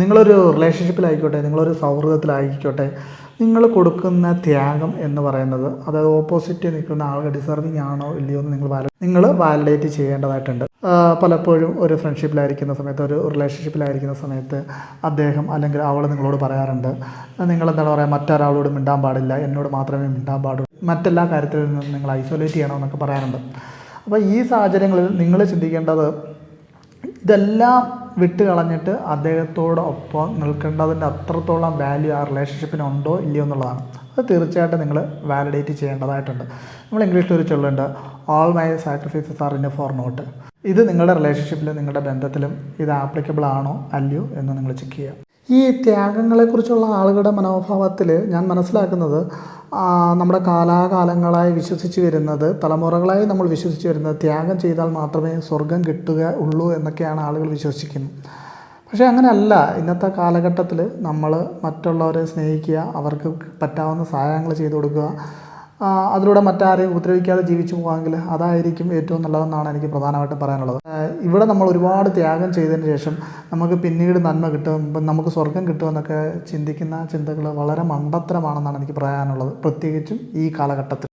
നിങ്ങളൊരു റിലേഷൻഷിപ്പിലായിക്കോട്ടെ നിങ്ങളൊരു സൗഹൃദത്തിലായിക്കോട്ടെ നിങ്ങൾ കൊടുക്കുന്ന ത്യാഗം എന്ന് പറയുന്നത് അതായത് ഓപ്പോസിറ്റ് നിൽക്കുന്ന ആൾ ഡിസർവിങ് ആണോ ഇല്ലയോ എന്ന് നിങ്ങൾ നിങ്ങൾ വാലിഡേറ്റ് ചെയ്യേണ്ടതായിട്ടുണ്ട്. പലപ്പോഴും ഒരു ഫ്രണ്ട്ഷിപ്പിലായിരിക്കുന്ന സമയത്ത് ഒരു റിലേഷൻഷിപ്പിലായിരിക്കുന്ന സമയത്ത് അദ്ദേഹം അല്ലെങ്കിൽ അവൾ നിങ്ങളോട് പറയാറുണ്ട് നിങ്ങൾ എന്താണ് പറയുക മറ്റൊരാളോട് മിണ്ടാൻ പാടില്ല എന്നോട് മാത്രമേ മിണ്ടാൻ പാടുള്ളൂ. മറ്റെല്ലാ കാര്യത്തിലും നിന്നും നിങ്ങൾ ഐസൊലേറ്റ് ചെയ്യണം എന്നൊക്കെ പറയാറുണ്ട്. അപ്പോൾ ഈ സാഹചര്യങ്ങളിൽ നിങ്ങൾ ചിന്തിക്കേണ്ടത് ഇതെല്ലാം വിട്ട് കളഞ്ഞിട്ട് അദ്ദേഹത്തോടൊപ്പം നിൽക്കേണ്ടതിന്റെ അത്രത്തോളം വാല്യൂ ആ റിലേഷൻഷിപ്പിന് ഉണ്ടോ ഇല്ലയോ എന്നുള്ളതാണ്. അത് തീർച്ചയായിട്ടും നിങ്ങൾ വാലിഡേറ്റ് ചെയ്യേണ്ടതായിട്ടുണ്ട്. നമ്മൾ ഇംഗ്ലീഷിൽ ഒരു ചൊല്ലുണ്ട് all my sacrifices are in for not ഇത് നിങ്ങളുടെ റിലേഷൻഷിപ്പിലും നിങ്ങളുടെ ബന്ധത്തിലും ഇത് ആപ്ലിക്കബിൾ ആണോ അല്ലയോ എന്ന് നിങ്ങൾ ചെക്ക് ചെയ്യുക. ഈ ത്യാഗങ്ങളെക്കുറിച്ചുള്ള ആളുകളുടെ മനോഭാവത്തിൽ ഞാൻ മനസ്സിലാക്കുന്നത് നമ്മുടെ കാലാകാലങ്ങളായി വിശ്വസിച്ച് വരുന്നത് തലമുറകളായി നമ്മൾ വിശ്വസിച്ച് വരുന്നത് ത്യാഗം ചെയ്താൽ മാത്രമേ സ്വർഗം കിട്ടുക ഉള്ളൂ എന്നൊക്കെയാണ് ആളുകൾ വിശ്വസിക്കുന്നത്. പക്ഷേ അങ്ങനെയല്ല. ഇന്നത്തെ കാലഘട്ടത്തിൽ നമ്മൾ മറ്റുള്ളവരെ സ്നേഹിക്കുക അവർക്ക് പറ്റാവുന്ന സഹായങ്ങൾ ചെയ്തു കൊടുക്കുക അതിലൂടെ മറ്റാരെയും ഉപദ്രവിക്കാതെ ജീവിച്ചു പോകാമെങ്കിൽ അതായിരിക്കും ഏറ്റവും നല്ലതെന്നാണ് എനിക്ക് പ്രധാനമായിട്ടും പറയാനുള്ളത്. ഇവിടെ നമ്മൾ ഒരുപാട് ത്യാഗം ചെയ്തതിന് ശേഷം നമുക്ക് പിന്നീട് നന്മ കിട്ടും നമുക്ക് സ്വർഗം കിട്ടുമെന്നൊക്കെ ചിന്തിക്കുന്ന ചിന്തകൾ വളരെ മണ്ടത്തരമാണെന്നാണ് എനിക്ക് പറയാനുള്ളത്. പ്രത്യേകിച്ചും ഈ കാലഘട്ടത്തിൽ.